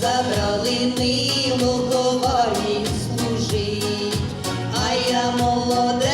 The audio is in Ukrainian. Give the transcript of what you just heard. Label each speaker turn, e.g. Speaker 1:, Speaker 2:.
Speaker 1: забрали милого валі служить, а я молода.